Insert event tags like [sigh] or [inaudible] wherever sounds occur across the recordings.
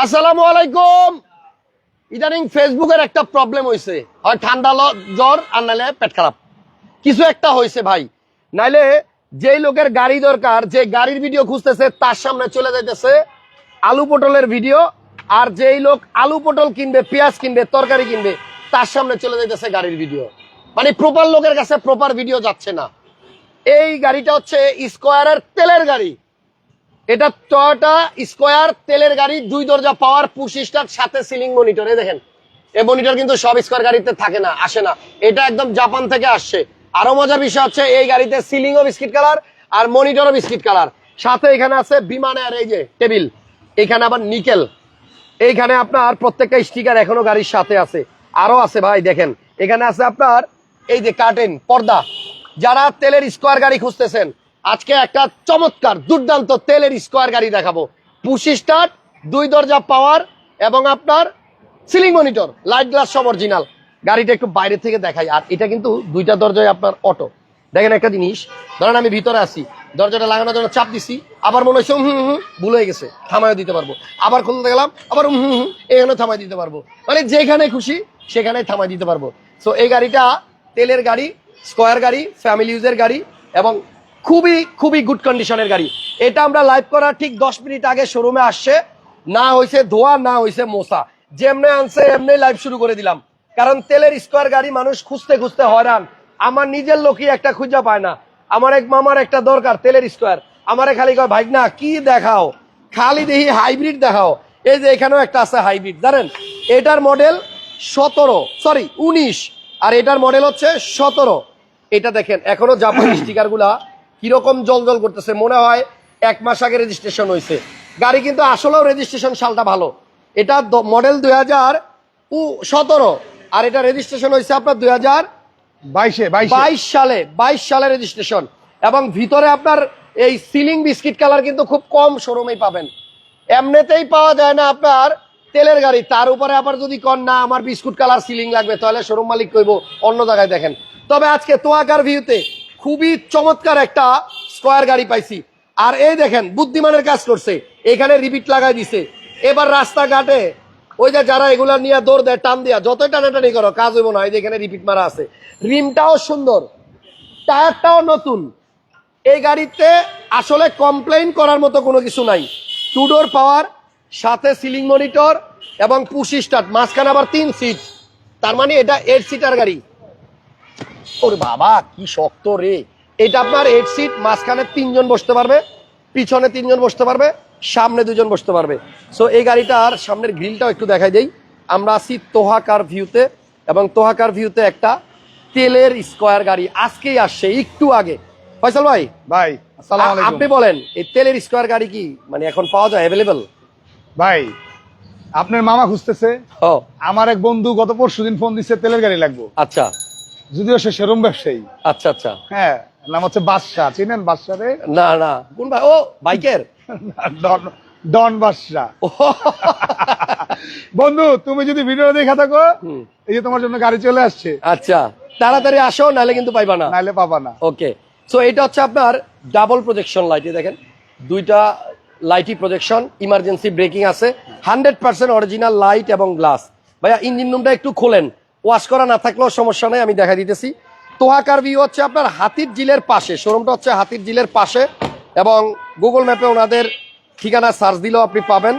আসসালামু আলাইকুম। ইদানিং ফেসবুকের একটা প্রবলেম হয়েছে হয় ঠান্ডা জ্বর, আর নাহলে পেট খারাপ। কিছু একটা হয়েছে ভাই। নাইলে যেই লোকের গাড়ি দরকার, যে গাড়ির ভিডিও খুঁজতেছে, তার সামনে চলে যাইতেছে আলু পটলের ভিডিও আর যেই লোক আলু পটল কিনবে, পেঁয়াজ কিনবে, তরকারি কিনবে, তার সামনে চলে যাইতেছে গাড়ির ভিডিও মানে প্রপার লোকের কাছে প্রপার ভিডিও যাচ্ছে না। এই গাড়িটা হচ্ছে স্কোয়ারের তেলের গাড়ি। এটা টয়োটা স্কোয়ার তেলের গাড়ি, দুই দরজা পাওয়ার পুশ স্টার সাথে সিলিং মনিটর এই দেখেন। এই মনিটর কিন্তু সব স্কোয়ার গাড়িতে থাকে না, আসে না। এটা একদম জাপান থেকে আসছে। আরও মজার বিষয় হচ্ছে, এই গাড়িতে সিলিং ও বিস্কিট কালার আর মনিটর ও বিস্কিট কালার সাথে এখানে আছে বিমানের এই যে টেবিল এখানে আবার নিকেল এইখানে আপনার প্রত্যেকটা স্টিকার এখনও গাড়ির সাথে আছে। আরও আছে ভাই, দেখেন। এখানে আছে আপনার, এই যে কার্টেন পর্দা। যারা তেলের স্কোয়ার গাড়ি খুঁজতেছেন আজকে একটা চমৎকার দুর্দান্ত তেলের স্কোয়ার গাড়ি দেখাবো। পুশি স্টার্ট, দুই দরজা পাওয়ার এবং আপনার সিলিং মনিটর, লাইট গ্লাস সব অরিজিনাল। গাড়িটা একটু বাইরে থেকে দেখাই, আর এটা কিন্তু দুইটা দরজায় আপনার অটো। দেখেন একটা জিনিস, ধরেন আমি ভিতরে আছি, দরজাটা লাগানোর জন্য চাপ দিছি, আবার মনে হচ্ছে হুম হুম, ভুল হয়ে গেছে থামায় দিতে পারব। আবার খুলতে গেলাম, আবার হুম হুম এখানে থামাই দিতে পারব। মানে যেখানে খুশি সেখানে থামাই দিতে পারব। সো এই গাড়িটা তেলের গাড়ি, স্কোয়ার গাড়ি ফ্যামিলি ইউজের গাড়ি এবং খুবই খুবই গুড কন্ডিশনের গাড়ি। এটা আমরা লাইভ করার ঠিক দশ মিনিট আগে শোরুমে আসছে। না হয়েছে ধোয়া, না হয়েছে মোসা যেমনে আনছে এমনি লাইভ শুরু করে দিলাম। কারণ তেলের স্কোয়ার গাড়ি মানুষ খুঁজতে খুঁজতে হয়রান। আমার নিজের লোকই একটা খুঁজা পায় না। আমার এক মামার একটা দরকার তেলের স্কোয়ার আমারে খালি কয় ভাই না কি দেখাও? খালি দেখি হাইব্রিড দেখাও। এই যে এখানেও একটা আছে হাইব্রিড জানেন? এটার মডেল সতেরো সরি উনিশ। আর এটার মডেল হচ্ছে সতেরো। এটা দেখেন, এখনও জাপানি স্টিকারগুলা কীরকম জল জল করতেছে মনে হয় এক মাস আগে রেজিস্ট্রেশন হয়েছে গাড়ি কিন্তু আসলেও রেজিস্ট্রেশন সালটা ভালো। এটা মডেল দুই হাজার সতেরো। আর এটা রেজিস্ট্রেশন হয়েছে আপনার দুই হাজার বাইশে বাইশে। বাইশ সালে বাইশ সালে রেজিস্ট্রেশন এবং ভিতরে আপনার এই সিলিং বিস্কিট কালার কিন্তু খুব কম শোরুমেই পাবেন। এমনিতেই পাওয়া যায় না আপনার তেলের গাড়ি। তার উপরে আবার যদি কন না আমার বিস্কুট কালার সিলিং লাগবে তাহলে শোরুম মালিক কইব অন্য জায়গায় দেখেন। তবে আজকে তোয়াকার ভিউতে খুবই চমৎকার একটা স্কোয়ার গাড়ি পাইছি। আর এই দেখেন, বুদ্ধিমানের কাজ করছে। এখানে রিপিট লাগাই দিছে। এবার রাস্তাঘাটে ওই যে যারা এগুলা নিয়ে দৌড় দেয়, টান দিয়া, যতই টানাটানি করো, কাজ হইব না। এই যে এখানে রিপিট মারা আছে। রিমটাও সুন্দর। টায়ারটাও নতুন। এই গাড়িতে আসলে কমপ্লেইন করার মতো কোনো কিছু নাই। টু ডোর পাওয়ার সাথে সিলিং মনিটর এবং পুশি স্টার্ট মাঝখানে আবার তিন সিট তার মানে এটা এইট সিটার গাড়ি। ওরে বাবা কি শক্ত রে। এটা আপনার এইট সিট মাঝখানে তিনজন বসতে পারবে পিছনে তিনজন বসতে পারবে সামনে দুজন বসতে পারবে। সো এই গাড়িটার সামনের গ্রিলটাও একটু দেখাই দেই। আমরা আছি তোহাকার ভিউতে এবং তোহাকার ভিউতে একটা তেলের স্কোয়ার গাড়ি আজকেই আসছে একটু আগে। ফয়সাল ভাই? ভাই আপনি বলেন এই তেলের স্কোয়ার গাড়ি কি? মানে এখন পাওয়া যায় অ্যাভেলেবেল ভাই আপনার মামা খুঁজতেছে। ও। আমার এক বন্ধু গত পরশু দিন ফোন দিচ্ছে তেলের গাড়ি লাগবো। আচ্ছা। যদিও সে সেরম ব্যবসায়ী। আচ্ছা আচ্ছা। হ্যাঁ নাম হচ্ছে বাদশাহ চিনেন বাদশাহ রে না না। কোন ভাই ও বাইকের? ডন ডন বাদশাহ। বন্ধু তুমি যদি ভিডিও দেখা থাকো এই যে তোমার জন্য গাড়ি চলে আসছে। আচ্ছা তাড়াতাড়ি আসো নাহলে কিন্তু পাইবা না। নাইলে পাবা না। ওকে। সো এটা হচ্ছে আপনার ডাবল প্রজেকশন লাইট দেখেন। দুইটা লাইটি প্রজেকশন ইমার্জেন্সি ব্রেকিং আছে। হান্ড্রেড পার্সেন্ট অরিজিনাল লাইট এবং গ্লাস ভাইয়া ইঞ্জিন রুমটা একটু খোলেন। ওয়াশ করা না থাকলেও সমস্যা নেই আমি দেখা দিতেছি। তোহাকার ভিউ হচ্ছে আপনার হাতির জিলের পাশে শোরুমটা হচ্ছে হাতির জিলের পাশে এবং গুগল ম্যাপে ওনাদের ঠিকানা সার্চ দিলেও আপনি পাবেন।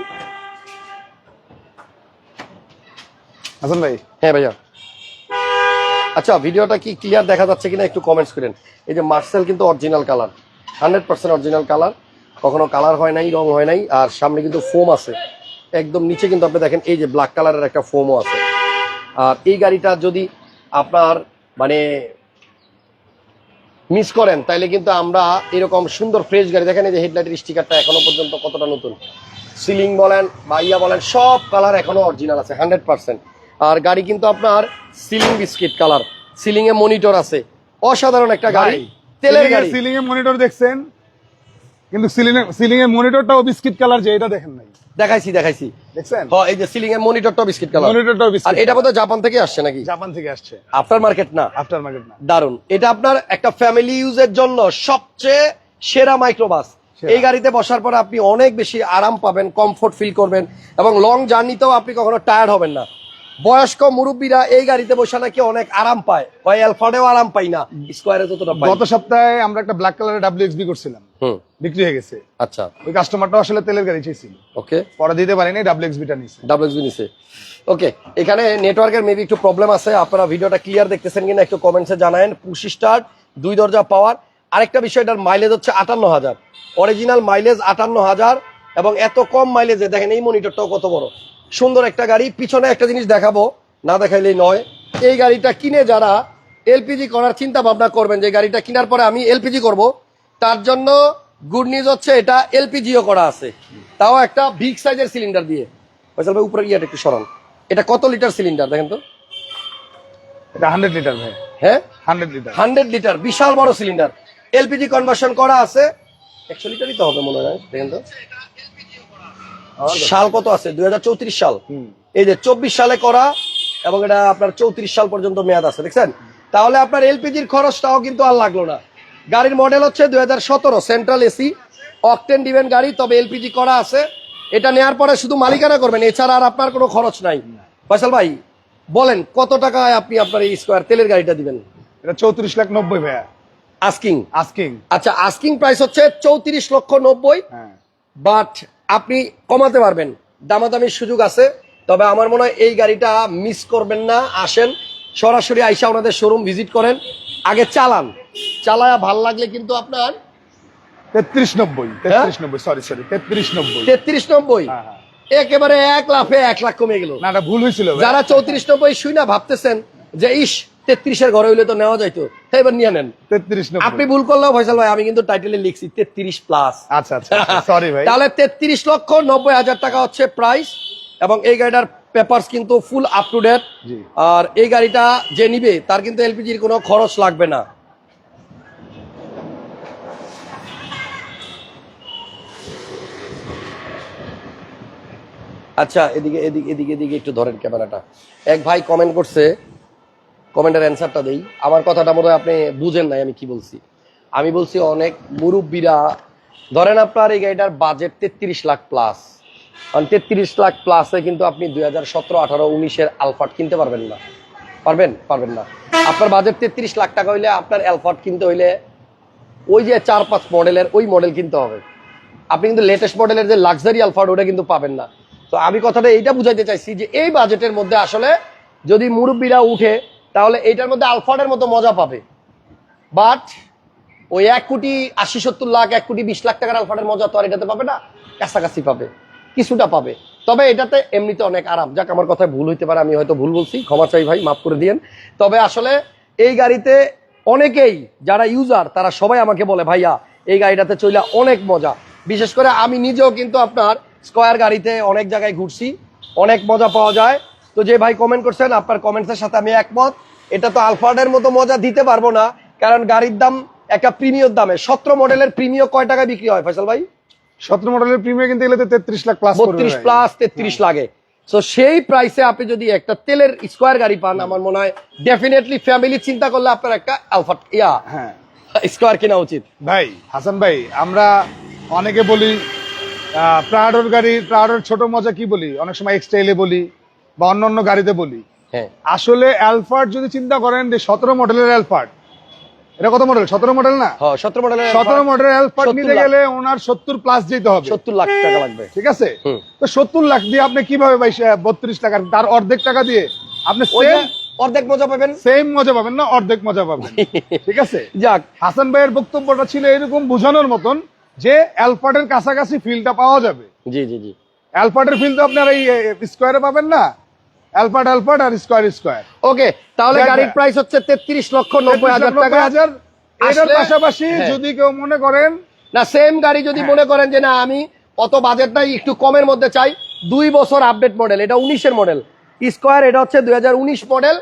হাসান ভাই। হ্যাঁ ভাইয়া। আচ্ছা ভিডিওটা কি ক্লিয়ার দেখা যাচ্ছে কিনা একটু কমেন্টস করেন। এই যে মার্সেল কিন্তু original colour hundred percent original colour কখনো কালার হয় নাই রং হয় নাই আর সামনে কিন্তু ফোম আছে। একদম নিচে কিন্তু আপনি দেখেন এই যে ব্ল্যাক কালারের একটা ফোমও আছে। আর এই গাড়িটা যদি আপনার মানে মিস করেন তাইলে কিন্তু আমরা এরকম সুন্দর ফ্রেশ গাড়ি দেখেন এই যে হেডলাইটের স্টিকারটা এখনও পর্যন্ত কতটা নতুন। সিলিং বলেন বা ইয়া বলেন সব কালার এখনও অরিজিনাল আছে হান্ড্রেড পার্সেন্ট আর গাড়ি কিন্তু আপনার সিলিং বিস্কিট কালার সিলিং এ মনিটর আছে। অসাধারণ একটা গাড়ি তেলের গাড়ি। সিলিং মনিটর দেখছেন? কিন্তু সিলিং এর সিলিং এর মনিটরটাও বিস্কিট কালার যে এটা দেখেন নাই। দেখাইছি দেখাইছি। দেখছেন? হ, এই যে সিলিং এর মনিটরটা বিস্কিট কালার মনিটরটাও আর এটা বোধহয় জাপান থেকে আসছে নাকি? জাপান থেকে আসছে। আফটার মার্কেট না? আফটার মার্কেট না। দারুণ এটা আপনার একটা ফ্যামিলি ইউজের জন্য সবচেয়ে সেরা মাইক্রোবাস এই গাড়িতে বসার পর আপনি অনেক বেশি আরাম পাবেন কমফোর্ট ফিল করবেন এবং লং জার্নিতেও আপনি কখনো টায়ার্ড হবেন না। বয়স্ক মুরব্বীরা এই গাড়িতে বসে নাকি অনেক আরাম পায়। হয় অ্যালফার্ডেও আরাম পাই না। স্কোয়ারে যতটা গত সপ্তাহে আমরা একটা ব্ল্যাক কালারের ডাব্লিউ এক্সবি করছিলাম। বিক্রি হয়ে গেছে। আচ্ছা। ওই কাস্টমারটা আসলে তেলের গাড়ি চেয়েছিল ওকে। পরে দিতে পারিনি ডাব্লিউ এক্সবিটা নিছে। ডাব্লিউএসবি নিছে। ওকে এখানে নেটওয়ার্কের মেবি একটু প্রবলেম আছে আপনারা ভিডিওটা ক্লিয়ার দেখতেছেন কিনা একটু কমেন্টসে জানায়েন। পুশি স্টার্ট দুই দরজা পাওয়ার আরেকটা বিষয় এটার মাইলেজ হচ্ছে আটান্ন হাজার অরিজিনাল মাইলেজ আটান্ন হাজার এবং এত কম মাইলেজে দেখেন এই মনিটরটাও কত বড়। সুন্দর একটা গাড়ি পিছনে একটা জিনিস দেখাবো না দেখাইলেই নয়। এই গাড়িটা কিনে যারা এলপিজি করার চিন্তা ভাবনা করবেন যে গাড়িটা কেনার পরে আমি এলপিজি করব তার জন্য গুড নিউজ হচ্ছে এটা এলপিজিও করা আছে। তাও একটা বিগ সাইজের সিলিন্ডার দিয়ে। ফয়সাল ভাই উপরে ইয়াটা একটু সরান। এটা কত লিটার সিলিন্ডার দেখেন তো? এটা হান্ড্রেড লিটার ভাই। হ্যাঁ? হান্ড্রেড লিটার হান্ড্রেড লিটার বিশাল বড় সিলিন্ডার এলপিজি কনভার্সন করা আছে। একশো লিটারই তো হবে মনে হয় দেখেন তো? সাল কত আছে? দুই সাল এই যে চব্বিশ সালে করা এবং এটা আপনার চৌত্রিশ সাল পর্যন্ত মেয়াদ আছে দেখছেন? তাহলে আপনার এলপিজির খরচটাও কিন্তু আর লাগল না। গাড়ির মডেল হচ্ছে দুই হাজার সতেরো সেন্ট্রাল এসি অকটেন ডিভেন গাড়ি তবে এলপিজি করা আছে। এটা নেওয়ার পরে শুধু মালিকানা করবেন এছাড়া আর আপনার কোনো খরচ নাই। ফয়সাল ভাই বলেন কত টাকায় আপনি আপনার এই স্কোয়ার তেলের গাড়িটা দিবেন? এটা চৌত্রিশ লাখ নব্বই ভাইয়া। আস্কিং আস্কিং আচ্ছা আস্কিং প্রাইস হচ্ছে চৌত্রিশ লক্ষ নব্বই। হ্যাঁ। বাট আপনি কমাতে পারবেন। দামাদামির সুযোগ আছে। তবে আমার মনে হয় এই গাড়িটা মিস করবেন না আসেন। সরাসরি আইসা ওনাদের শোরুম ভিজিট করেন। আগে চালান। চালায়া ভালো লাগলে কিন্তু আপনার তেত্রিশ নব্বই তেত্রিশ নব্বই সরি সরি তেত্রিশ নব্বই তেত্রিশ নব্বই। একেবারে এক লাফে এক লাখ কমে গেল। না ভুল হয়েছিল যারা চৌত্রিশ নব্বই শুই না ভাবতেছেন যে ইস তেত্রিশের ঘরে হইলে তো নেওয়া যাইতো। তাই এবার নিয়ে নেন। তেত্রিশ আপনি ভুল করলেও ফয়সাল ভাই আমি কিন্তু টাইটেলে লিখছি তেত্রিশ প্লাস আচ্ছা আচ্ছা সরি ভাই। তাহলে তেত্রিশ লক্ষ নব্বই হাজার টাকা হচ্ছে প্রাইস এবং এই গাড়িটার পেপারস কিন্তু ফুল আপ টু ডেট আর এই গাড়িটা যে নিবে তার কিন্তু এলপিজির কোনো খরচ লাগবে না। আচ্ছা এদিকে এদিকে এদিকে এদিকে একটু ধরেন ক্যামেরাটা। এক ভাই কমেন্ট করছে কমেন্টের অ্যান্সারটা দেই। আমার কথাটা মনে হয় আপনি বুঝেন নাই আমি কি বলছি। আমি বলছি অনেক মুরব্বীরা, ধরেন আপনার এই গাড়িটার বাজেট তেত্রিশ লাখ প্লাস কারণ তেত্রিশ লাখ প্লাসে কিন্তু আপনি দুই হাজার সতেরো, আঠারো, উনিশের আলফাট কিনতে পারবেন না। পারবেন? পারবেন না। আপনার বাজেট তেত্রিশ লাখ টাকা হইলে আপনার অ্যালফাট কিনতে হইলে ওই যে চার পাঁচ মডেলের ওই মডেল কিনতে হবে। আপনি কিন্তু লেটেস্ট মডেলের যে লাক্সারি আলফাট ওটা কিন্তু পাবেন না। তো আমি কথাটা এইটা বুঝাইতে চাইছি যে এই বাজেটের মধ্যে আসলে যদি মুরব্বীরা উঠে, তাহলে এইটার মধ্যে আলফাটের মতো মজা পাবে। বাট ওই এক কোটি আশি সত্তর লাখ, এক কোটি বিশ লাখ টাকার আলফাটের মজা তো আর এটাতে পাবে না, কাছাকাছি পাবে, কিছুটা পাবে। তবে এটাতে এমনিতে অনেক আরাম। যাক, আমার কথায় ভুল হইতে পারে, আমি হয়তো ভুল বলছি, ক্ষমা চাই ভাই, মাফ করে দিয়েন। তবে আসলে এই গাড়িতে অনেকেই, যারা ইউজার তারা সবাই আমাকে বলে, ভাইয়া, এই গাড়িটাতে চইলা অনেক মজা। বিশেষ করে আমি নিজেও কিন্তু আপনার স্কয়ার গাড়িতে অনেক জায়গায় ঘুরছি অনেক মজা পাওয়া যায়। তো যে ভাই কমেন্ট করছেন আপনার কমেন্টসের সাথে আমি একমত। এটা তো আলফার্ডের মতো মজা দিতে পারব না কারণ গাড়ির দাম একটা প্রিমিয়র দামে। সতেরো মডেলের প্রিমিয় কয় টাকা বিক্রি হয় ফয়সাল ভাই? সতেরো মডেলের প্রিমিয়াম কিন্তু গেলে তো তেত্রিশ লাখ প্লাস বত্রিশ প্লাস তেত্রিশ লাগে। তো সেই প্রাইসে আপনি যদি একটা তেলের স্কোয়ার গাড়ি পান আমার মনে হয় ডেফিনেটলি ফ্যামিলি চিন্তা করলে আপনার একটা আলফা ইয়া হ্যাঁ। স্কোয়ার কেনা উচিত। ভাই হাসান ভাই আমরা অনেকে বলি প্রাডোর গাড়ি প্রাডোর ছোট মজা কি বলি? অনেক সময় এক্সটাইলে বলি বা অন্য অন্য গাড়িতে বলি। হ্যাঁ। আসলে অ্যালফার্ট যদি চিন্তা করেন যে সতেরো মডেলের অ্যালফার্ট এটা কত মডেল সতেরো মডেল না? হ্যাঁ সতেরো মডেলের সতেরো অ্যালফার্ট নিতে গেলে ওনার সত্তর প্লাস যেতে হবে। সত্তর লাখ টাকা লাগবে। ঠিক আছে? তো সত্তর লাখ দিয়ে আপনি কীভাবে বত্রিশ টাকা তার অর্ধেক টাকা দিয়ে আপনি সেম অর্ধেক মজা পাবেন। সেম মজা পাবেন না অর্ধেক মজা পাবেন। [laughs] ঠিক আছে? যাক। হাসান ভাইয়ের বক্তব্যটা ছিল এরকম বোঝানোর মতন। যে অ্যালফার্টের কাছাকাছি ফিলটা পাওয়া যাবে। জি জি জি। অ্যালফার্টের ফিল তো আপনার এই স্কোয়ারে পাবেন না? অ্যালফার্ট অ্যালফার্ট আর স্কোয়ার স্কোয়ার ওকে তাহলে গাড়ির প্রাইস হচ্ছে তেত্রিশ লক্ষ নব্বই হাজার টাকা। হাজার। এটার পাশাপাশি হ্যাঁ। যদি কেউ মনে করেন না সেম গাড়ি যদি হ্যাঁ। মনে করেন যে না আমি অত বাজেট নাই একটু কমের মধ্যে চাই। দুই বছর আপডেট মডেল এটা উনিশের মডেল স্কোয়ার এটা হচ্ছে দুই হাজার উনিশ মডেল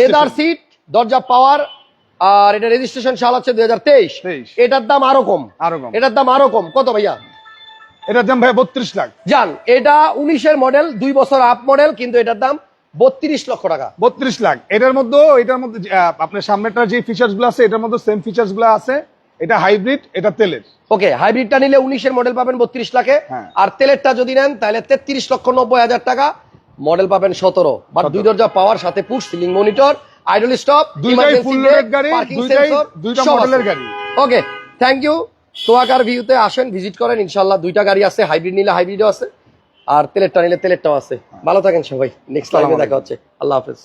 লেদার সিট দরজা পাওয়ার আর এটা রেজিস্ট্রেশন সাল হচ্ছে দুই 23 এটার দাম আরও কম। আরও কম। এটার দাম আরও কম। কত ভাইয়া? এটার দাম ভাই বত্রিশ লাখ। জান এটা উনিশের মডেল দুই বছর আপ মডেল কিন্তু এটার দাম বত্রিশ লক্ষ টাকা। বত্রিশ লাখ। এটার মধ্যে এটার মধ্যে আপনার সামনেটার যে ফিচার্সগুলো আছে এটার মধ্যে সেম ফিচার্সগুলো আছে। এটা হাইব্রিড এটা তেলের। ওকে হাইব্রিডটা নিলে উনিশের মডেল পাবেন বত্রিশ লাখে। হ্যাঁ। আর তেলেরটা যদি নেন তাহলে তেত্রিশ লক্ষ নব্বই হাজার টাকা মডেল পাবেন সতেরো। বা দুই দরজা পাওয়ার সাথে push ceiling monitor idle stop দুইটাই ফুল লোডেড গাড়ি দুইটাই দুইটা মডেলের গাড়ি। ওকে থ্যাংক ইউ সোয়াকার ভিউতে আসেন ভিজিট করেন ইনশাল্লাহ দুইটা গাড়ি আছে হাইব্রিড নিলে হাইব্রিডও আছে আর তেলেরটা নিলে তেলেরটাও আছে। ভালো থাকেন সবাই নেক্সট টাইমে দেখা হচ্ছে। আল্লাহ হাফেজ।